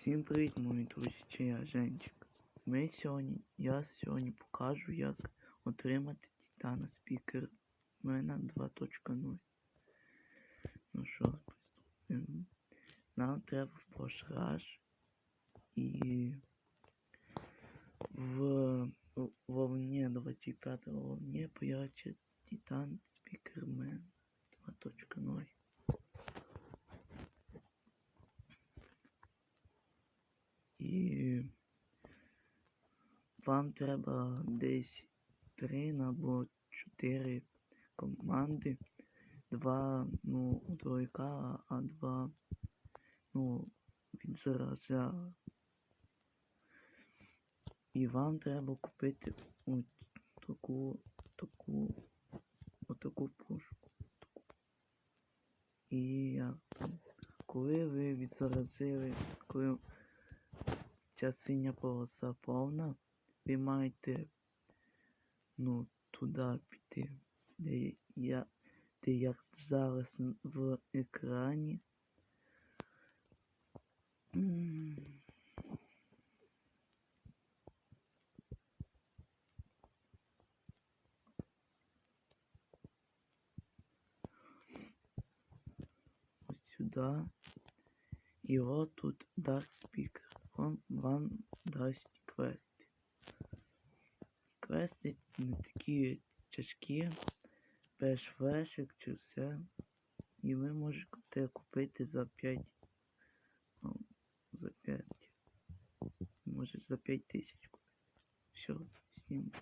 Всім привіт, мої друзі, це я Женчик. Ми сьогодні, я сьогодні покажу, як отримати Титана Спікермена 2.0. Ну що, приступимо. Нам треба в пошраж і в волне 25 волне появиться Титан Спікермен 2.0. І вам треба десь 3 або 4 команди. Два, ну, у двойка, а два, ну, від зараза. І вам треба купити от таку, таку, отаку пушку. І там, коли ви відзаразили, коли ця синя полоса повна, ви маєте ну, туди піти, де я, де як зараз н- в екрані. М. Ось сюди. І от тут Dark Speaker. Он вам дасть квести. Квести не такі тяжкі, без флешек чи все. І ви можете купити за 5. ну, За 5. Може за 5 тисяч купити. Все, всім.